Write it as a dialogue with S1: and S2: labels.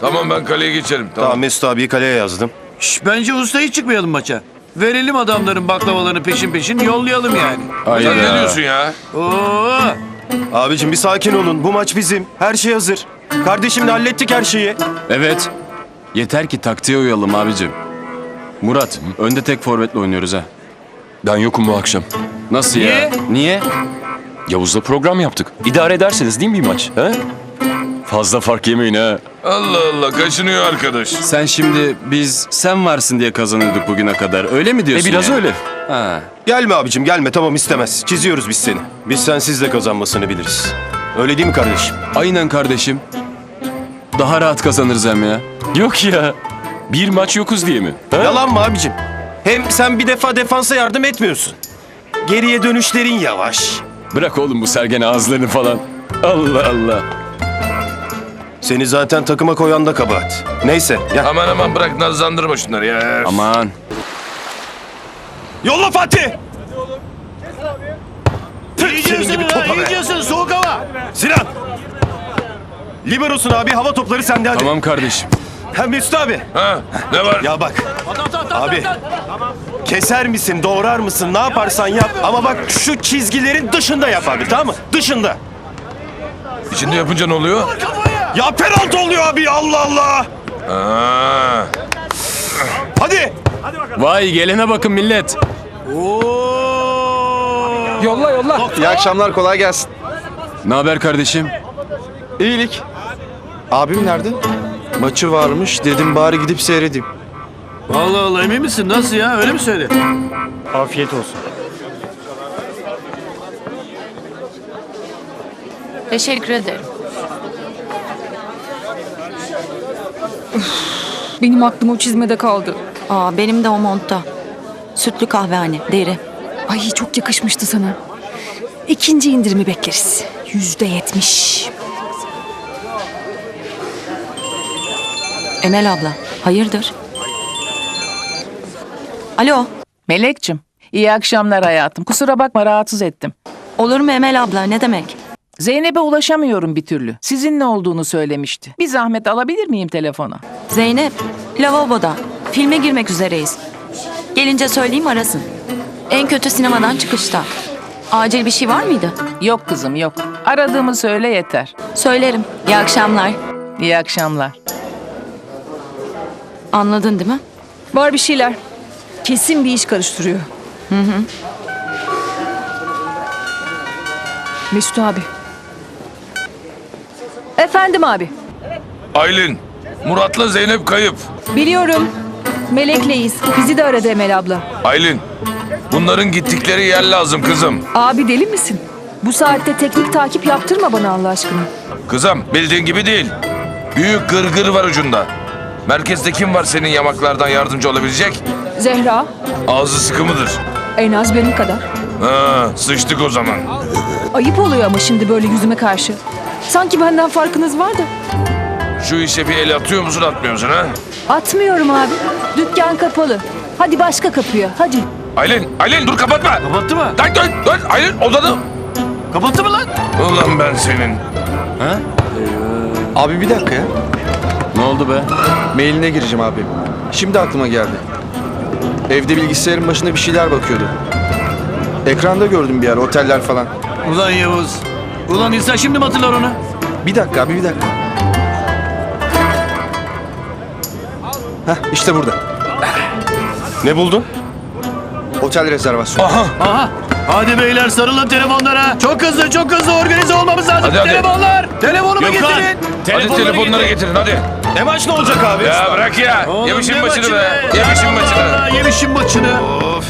S1: Tamam ben kaleye geçerim. Tamam.
S2: Tamam Mesut abiyi kaleye yazdım.
S3: Şş, bence usta hiç çıkmayalım maça. Verelim adamların baklavalarını peşin peşin yollayalım yani.
S1: Sen ne diyorsun ya?
S3: Oo.
S2: Abicim bir sakin olun. Bu maç bizim. Her şey hazır. Kardeşimle hallettik her şeyi.
S4: Evet. Yeter ki taktiğe uyalım abicim. Murat, önde tek forvetle oynuyoruz ha.
S5: Ben yokum bu akşam.
S4: Nasıl ya?
S3: Niye?
S4: Niye?
S5: Yavuz'la program yaptık. İdare ederseniz değil mi bir maç? He? Fazla fark yemeyin ha.
S1: Allah Allah kaşınıyor arkadaş.
S4: Sen şimdi biz sen varsın diye kazanırdık bugüne kadar. Öyle mi
S5: E
S4: diyorsun?
S5: biraz
S4: yani?
S5: öyle.
S4: Ha.
S2: Gelme abicim gelme tamam istemez. Çiziyoruz biz seni. Biz sensiz de kazanmasını biliriz. Öyle değil mi kardeşim?
S4: Aynen kardeşim. Daha rahat kazanırız hem ya.
S5: Yok ya. Bir maç yokuz diye mi? He?
S2: Yalan mı abicim? Hem sen bir defa defansa yardım etmiyorsun. Geriye dönüşlerin yavaş.
S5: Bırak oğlum bu sergen ağızlarını falan. Allah Allah.
S2: Seni zaten takıma koyan da kabahat. Neyse gel.
S1: Aman aman bırak nazlandırma şunları ya.
S4: Aman.
S2: Yolla Fatih! Tüh, Senin gibi topa be.
S3: Soğuk hava.
S2: Sinan! Liberosun abi hava topları sende hadi.
S4: Tamam kardeşim.
S2: Ha Mesut abi.
S1: Ha, ne var?
S2: Ya bak. Abi. Keser misin, doğrar mısın, ne yaparsan yap. Ama bak şu çizgilerin dışında yap abi tamam mı? Dışında.
S1: İçinde yapınca ne oluyor?
S2: Ya penaltı oluyor abi Allah Allah.
S1: Ha.
S2: Hadi.
S4: Vay gelene bakın millet.
S6: Yolla yolla. İyi akşamlar kolay gelsin.
S4: Ne haber kardeşim?
S6: İyilik. Abim nerede? Maçı varmış dedim bari gidip seyredeyim.
S3: Allah Allah emin misin? Nasıl ya? Öyle mi söyledi?
S6: Afiyet olsun.
S7: Teşekkür ederim.
S8: Benim aklım o çizmede kaldı.
S7: Aa, benim de o montta. Sütlü kahvehane, deri.
S8: Ay çok yakışmıştı sana. İkinci indirimi bekleriz. Yüzde yetmiş.
S7: Emel abla, hayırdır? Alo,
S9: Melekçim, iyi akşamlar hayatım. Kusura bakma rahatsız ettim.
S7: olur mu Emel abla? Ne demek?
S9: Zeynep'e ulaşamıyorum bir türlü. Sizinle olduğunu söylemişti. Bir zahmet alabilir miyim telefona?
S7: Zeynep, lavaboda. Filme girmek üzereyiz. Gelince söyleyeyim arasın. En kötü sinemadan çıkışta. Acil bir şey var mıydı?
S9: Yok kızım yok. Aradığımı söyle yeter.
S7: Söylerim. İyi akşamlar.
S9: İyi akşamlar.
S7: Anladın değil mi?
S8: Var bir şeyler. Kesin bir iş karıştırıyor. Hı hı. Mesut abi. Efendim abi.
S1: Aylin, Murat'la Zeynep kayıp.
S8: Biliyorum. Melek'leyiz. Bizi de aradı Emel abla.
S1: Aylin, bunların gittikleri yer lazım kızım.
S8: Abi deli misin? Bu saatte teknik takip yaptırma bana Allah aşkına.
S1: Kızım, bildiğin gibi değil. Büyük gırgır var ucunda. Merkezde kim var senin yamaklardan yardımcı olabilecek?
S8: Zehra
S1: Ağzı sıkı mıdır?
S8: en az benim kadar.
S1: Ha, sıçtık o zaman.
S8: Ayıp oluyor ama şimdi böyle yüzüme karşı. Sanki benden farkınız var da.
S1: Şu işe bir el atıyor musun atmıyor musun ha?
S8: Atmıyorum abi. Dükkan kapalı. Hadi başka kapıya hadi.
S1: Aylin, Aylin dur kapatma.
S3: Kapattı mı?
S1: Dön dön dön. Aylin odada.
S3: Kapattı mı lan?
S1: Ulan ben senin.
S6: Abi bir dakika ya.
S4: Ne oldu be?
S6: Mailine gireceğim abi. Şimdi aklıma geldi. Evde bilgisayarın başında bir şeyler bakıyordu. Ekranda gördüm bir yer oteller falan.
S3: Ulan Yavuz. Ulan insan şimdi mi hatırlar onu?
S6: Bir dakika abi bir dakika. Heh işte burada.
S2: Ne buldun?
S6: Otel rezervasyonu.
S3: Aha. Hadi beyler sarılın telefonlara. Çok hızlı çok hızlı organize olmamız lazım.
S1: Hadi, hadi.
S3: Telefonlar. Telefonumu
S1: Gökhan,
S3: getirin.
S1: Hadi telefonları getirin hadi.
S2: Ne maç ne olacak abi?
S1: Ya bırak ya.
S3: Oğlum
S1: Yemişin
S3: maçı
S1: be. Yemişin.
S3: Allah, Yemişin maçını.
S1: Of.